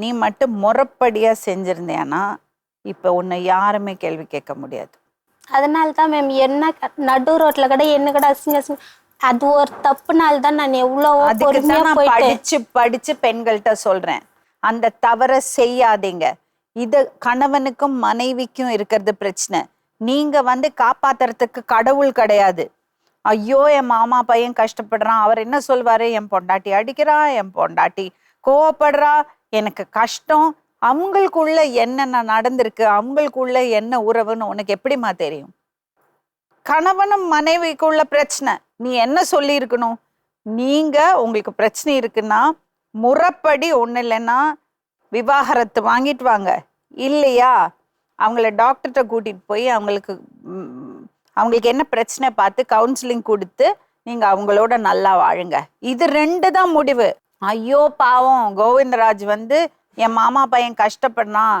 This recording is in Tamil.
நீ மட்டும் முறைப்படியா செஞ்சிருந்தேன்னா இப்ப உன்னை யாருமே கேள்வி கேட்க முடியாது. அதனால தான் மேம் என்ன நடு ரோட்ல கூட என்ன கூட அசிங்க அசிங்க அது ஒரு தப்புனால தான் நான் தான் நான் படிச்சு படிச்சு பெண்கள்கிட்ட சொல்றேன். அந்த தவற செய்யாதீங்க. இது கணவனுக்கும் மனைவிக்கும் இருக்கிறது பிரச்சனை. நீங்க வந்து காப்பாத்துறதுக்கு கடவுள் கிடையாது. ஐயோ என் மாமா பையன் கஷ்டப்படுறான். அவர் என்ன சொல்வாரு? என் பொண்டாட்டி அடிக்கிறா என் பொண்டாட்டி கோவப்படுறா எனக்கு கஷ்டம். அவங்களுக்குள்ள என்னென்ன நடந்திருக்கு? அவங்களுக்குள்ள என்ன உறவுன்னு உனக்கு எப்படிம்மா தெரியும்? கணவனும் மனைவிக்குள்ள பிரச்சனை. நீ என்ன சொல்லியிருக்கணும்? நீங்க உங்களுக்கு பிரச்சனை இருக்குன்னா முறைப்படி ஒன்றும் இல்லைன்னா விவாகரத்து வாங்கிட்டு வாங்க. இல்லையா? அவங்கள டாக்டர்கிட்ட கூட்டிட்டு போய் அவங்களுக்கு அவங்களுக்கு என்ன பிரச்சனை பார்த்து கவுன்சிலிங் கொடுத்து நீங்க அவங்களோட நல்லா வாழுங்க. இது ரெண்டு தான் முடிவு. ஐயோ பாவம். கோவிந்தராஜ் வந்து என் மாமா பையன் கஷ்டப்படுறான்.